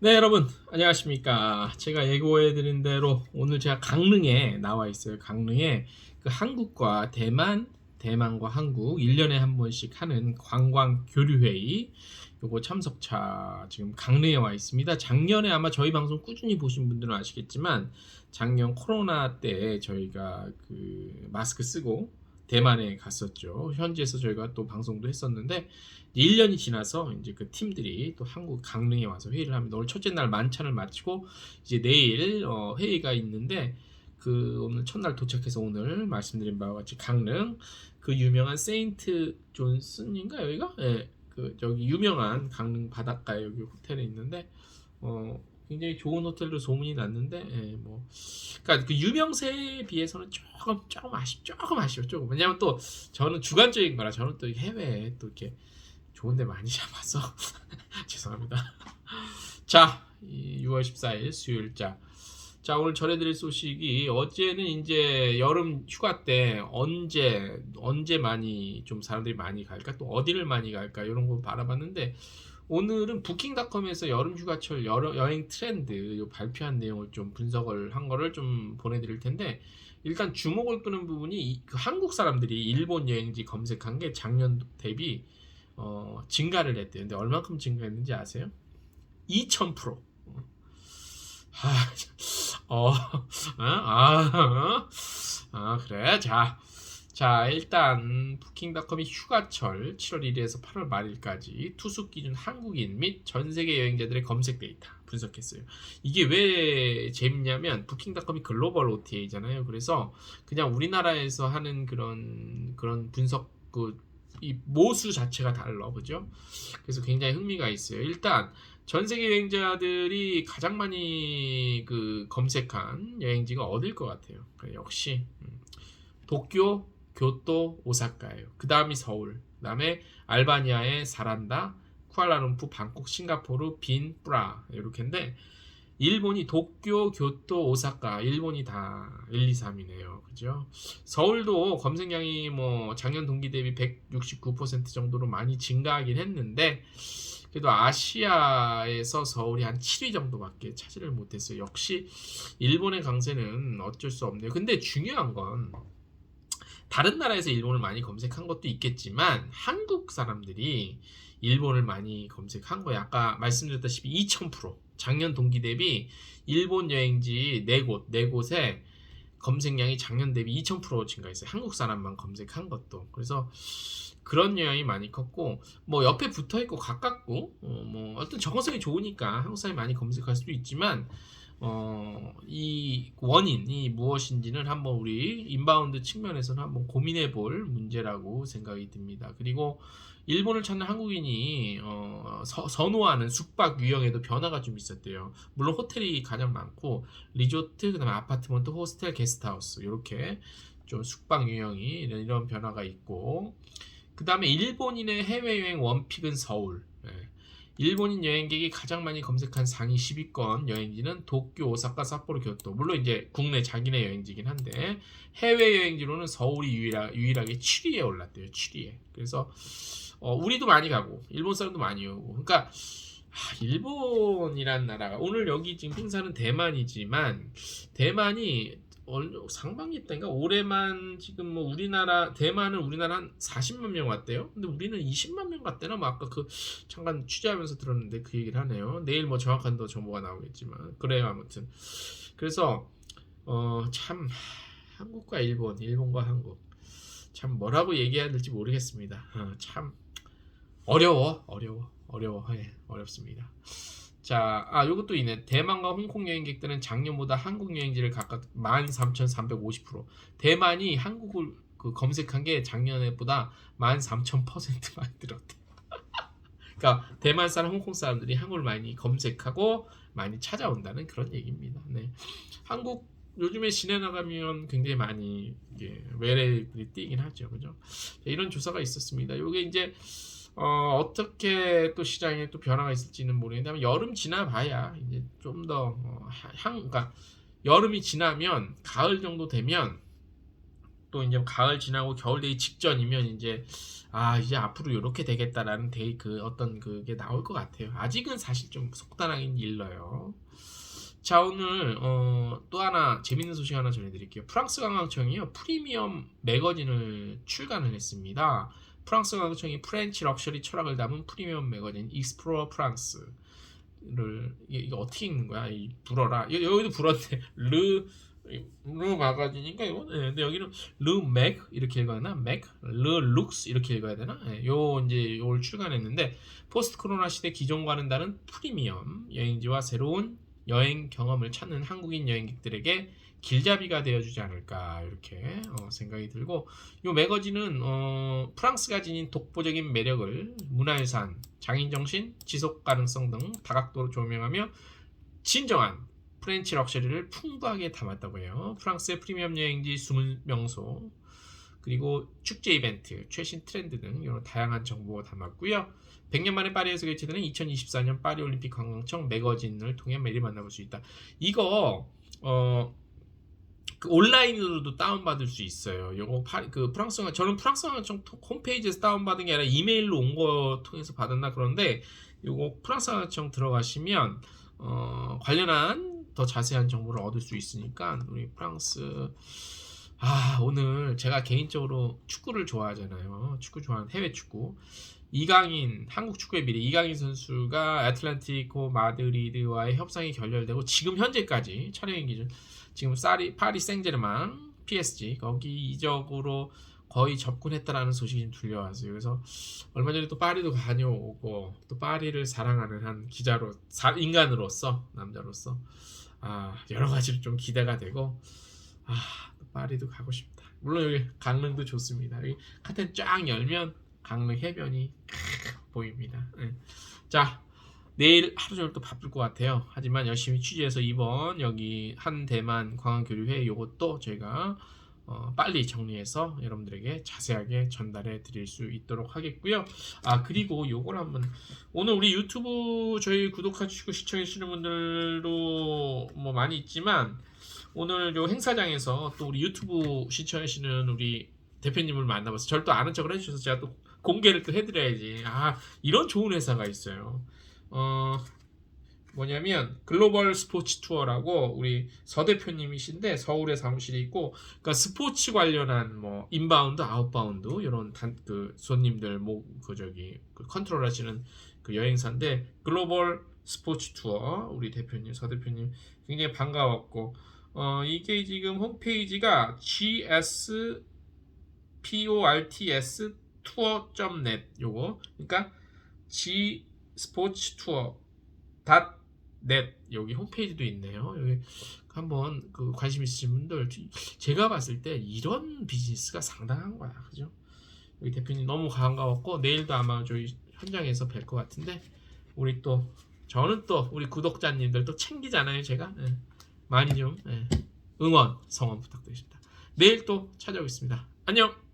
네 여러분. 안녕하십니까. 제가 예고해 드린 대로 오늘 제가 강릉에 나와 있어요. 강릉에 그 한국과 대만 대만과 한국 1년에 한 번씩 하는 관광 교류회의. 요거 참석차 지금 강릉에 와 있습니다. 작년에 아마 저희 방송 꾸준히 보신 분들은 아시겠지만 작년 코로나 때 저희가 그 마스크 쓰고 대만에 갔었죠 현지에서 저희가 또 방송도 했었는데 1년이 지나서 이제 그 팀들이 또 한국 강릉에 와서 회의를 합니다. 오늘 첫째 날 만찬을 마치고 이제 내일 어, 회의가 있는데 그 오늘 첫날 도착해서 오늘 말씀드린 바와 같이 강릉 그 유명한 세인트 존슨인가 여기가 예. 그 저기 유명한 강릉 바닷가에 여기 호텔에 있는데 어 굉장히 좋은 호텔로 소문이 났는데 예, 뭐. 그러니까 그 유명세에 비해서는 조금 조금 아쉽 조금 아쉬워 조금 왜냐면 또 저는 주관적인 거라 저는 또 해외에 또 이렇게 좋은데 많이 잡아서. 죄송합니다. 자, 6월 14일 수요일자. 자, 오늘 전해드릴 소식이 어제는 이제 여름 휴가 때 언제 언제 많이 좀 사람들이 많이 갈까? 또 어디를 많이 갈까? 이런 거 바라봤는데 오늘은 부킹닷컴에서 여름 휴가철 여행 트렌드 요 발표한 내용을 좀 분석을 한 거를 좀 보내드릴 텐데 일단 주목을 끄는 부분이 이- 그 한국 사람들이 일본 여행지 검색한 게 작년 대비 어, 증가를 했대요. 근데 얼만큼 증가했는지 아세요? 2000%. 아, 어, 어, 아, 어? 아, 그래. 자, 자, 일단 부킹닷컴이 휴가철 7월 1일에서 8월 말일까지 투숙 기준 한국인 및 전 세계 여행자들의 검색 데이터 분석했어요. 이게 왜 재밌냐면 부킹닷컴이 글로벌 OTA잖아요. 그래서 그냥 우리나라에서 하는 그런 그런 분석 그 이 모수 자체가 달라, 그죠? 그래서 굉장히 흥미가 있어요. 일단 전 세계 여행자들이 가장 많이 그 검색한 여행지가 어딜 것 같아요? 역시 음, 도쿄, 교토, 오사카예요. 그 다음이 서울, 그 다음에 알바니아의 사란다, 쿠알라룸푸, 방콕, 싱가포르, 빈, 뿌라 이렇게인데 일본이 도쿄, 교토, 오사카, 일본이 다 1, 2, 3이네요. 그죠? 서울도 검색량이 뭐 작년 동기 대비 169% 정도로 많이 증가하긴 했는데 그래도 아시아에서 서울이 한 7위 정도밖에 차지를 못했어요. 역시 일본의 강세는 어쩔 수 없네요. 근데 중요한 건 다른 나라에서 일본을 많이 검색한 것도 있겠지만 한국 사람들이 일본을 많이 검색한 거예요. 아까 말씀드렸다시피 2000% 작년 동기 대비 일본 여행지 4곳, 4곳에 검색량이 작년 대비 2000% 증가했어요. 한국 사람만 검색한 것도. 그래서 그런 영향이 많이 컸고 뭐 옆에 붙어 있고 가깝고 어, 뭐 어떤 접근성이 좋으니까 한국 사람이 많이 검색할 수도 있지만 어, 이 원인이 무엇인지는 한번 우리 인바운드 측면에서는 한번 고민해 볼 문제라고 생각이 듭니다. 그리고 일본을 찾는 한국인이 어, 서- 선호하는 숙박 유형에도 변화가 좀 있었대요. 물론 호텔이 가장 많고 리조트, 그다음에 아파트먼트, 호스텔, 게스트하우스 이렇게 좀 숙박 유형이 이런, 이런 변화가 있고 그 다음에 일본인의 해외 여행 원픽은 서울. 예. 일본인 여행객이 가장 많이 검색한 상위 10위권 여행지는 도쿄, 오사카, 삿포로, 교토. 물론 이제 국내 자기네 여행지긴 한데 해외 여행지로는 서울이 유일하, 유일하 게 7위에 올랐대요. 7위에. 그래서 어, 우리도 많이 가고 일본 사람도 많이 오고. 그러니까 아, 일본이란 나라가 오늘 여기 지금 행사는 대만이지만 대만이 얼- 상반기 때인가 올해만 지금 뭐 우리나라 대만은 우리나라 한 40만 명 왔대요. 근데 우리는 20만 명 갔대나 뭐 아까 그 잠깐 취재하면서 들었는데 그 얘기를 하네요. 내일 뭐 정확한 더 정보가 나오겠지만 그래요 아무튼 그래서 어 참 한국과 일본, 일본과 한국 참 뭐라고 얘기해야 될지 모르겠습니다. 어, 참 어려워, 어려워, 어려워, 예, 어렵습니다. 자, 아, 요것도 있네. 대만과 홍콩 여행객들은 작년보다 한국 여행지를 각각 13,350%. 대만이 한국을 그 검색한 게 작년에보다 13,000% 많이 늘었대. 그러니까 대만 사람, 홍콩 사람들이 한국을 많이 검색하고 많이 찾아온다는 그런 얘기입니다. 네. 한국 요즘에 시내 나가면 굉장히 많이 이게 외래들이 뛰긴 하죠. 그죠? 이런 조사가 있었습니다. 요게 이제 어, 어 떻게 또 시장에 또 변화가 있을지는 모르겠는데 여름 지나봐야 이제 좀더 어, 향, 그러니까 여름이 지나면 가을 정도 되면 또 이제 가을 지나고 겨울 되기 직전이면 이제 아 이제 앞으로 이렇게 되겠다라는 데이 그 어떤 그게 나올 것 같아요. 아직은 사실 좀 속단하긴 일러요. 자 오늘 어, 또 하나 재밌는 소식 하나 전해드릴게요. 프랑스 관광청이요 프리미엄 매거진을 출간을 했습니다. 프랑스 관광청이 프렌치 럭셔리 철학을 담은 프리미엄 매거진 익스플로어 프랑스를 이게, 이게 어떻게 읽는 거야? 이 불어라 여- 여기도 불어인데 르 르 마가진인가 이거? 네, 근데 여기는 르맥 이렇게 읽어야 되나? 맥, 르 룩스 이렇게 읽어야 되나? 네, 요 이제 요걸 출간했는데 포스트 코로나 시대 기존과는 다른 프리미엄 여행지와 새로운 여행 경험을 찾는 한국인 여행객들에게 길잡이가 되어주지 않을까 이렇게 어, 생각이 들고 이 매거진은 어, 프랑스가 지닌 독보적인 매력을 문화유산, 장인정신, 지속 가능성 등 다각도로 조명하며 진정한 프렌치 럭셔리를 풍부하게 담았다고 해요. 프랑스의 프리미엄 여행지 숨은 명소 그리고 축제 이벤트, 최신 트렌드 등 이런 다양한 정보가 담았고요. 100년 만에 파리에서 개최되는 2024년 파리 올림픽 관광청 매거진을 통해 매일 만나볼 수 있다. 이거 어, 그 온라인으로도 다운받을 수 있어요. 요거 파, 그 프랑스 저는 프랑스 관광청 홈페이지에서 다운받은 게 아니라 이메일로 온 거 통해서 받았나 그런데 요거 프랑스 관광청 들어가시면 어, 관련한 더 자세한 정보를 얻을 수 있으니까 우리 프랑스 아 오늘 제가 개인적으로 축구를 좋아하잖아요. 축구 좋아하는 해외 축구. 이강인 한국 축구의 미래 이강인 선수가 애틀란티코 마드리드와의 협상이 결렬되고 지금 현재까지 촬영의 기준 지금 사리 파리 생제르맹 PSG 거기 이적으로 거의 접근했다라는 소식이 좀 들려왔어요. 그래서 얼마 전에 또 파리도 다녀오고 또 파리를 사랑하는 한 기자로 사- 인간으로서 남자로서 아 여러 가지로 좀 기대가 되고 아 또 파리도 가고 싶다. 물론 여기 강릉도 좋습니다. 여기 카텐 쫙 열면 강릉 해변이 보입니다. 예. 자 내일 하루 종일 또 바쁠 것 같아요. 하지만 열심히 취재해서 이번 여기 한 대만 관광교류회 요것도 저희가 어, 빨리 정리해서 여러분들에게 자세하게 전달해 드릴 수 있도록 하겠고요. 아 그리고 요걸 한번 오늘 우리 유튜브 저희 구독해 주시고 시청해 주시는 분들도 뭐 많이 있지만 오늘 요 행사장에서 또 우리 유튜브 시청하시는 우리 대표님을 만나봐서 또 아는 척을 해주셔서 제가 또 공개를 또 해드려야지. 아 이런 좋은 회사가 있어요. 어 뭐냐면 글로벌 스포츠 투어라고 우리 서 대표님이신데 서울에 사무실이 있고 그러니까 스포츠 관련한 뭐 인바운드 아웃바운드 이런 단, 그 손님들 뭐그 저기 그 컨트롤하시는 그 여행사인데 글로벌 스포츠 투어 우리 대표님 서 대표님 굉장히 반가웠고 어 이게 지금 홈페이지가 gs ports 투어.net 요거 그러니까 g 스포츠 투어 닷 넷 여기 홈페이지도 있네요. 여기 한번 그 관심 있으신 분들 제가 봤을 때 이런 비즈니스가 상당한 거야, 그죠? 우리 대표님 너무 반가웠고 내일도 아마 저희 현장에서 뵐 것 같은데 우리 또 저는 또 우리 구독자님들 또 챙기잖아요, 제가 예. 많이 좀 예. 응원 성원 부탁드립니다. 내일 또 찾아오겠습니다. 안녕.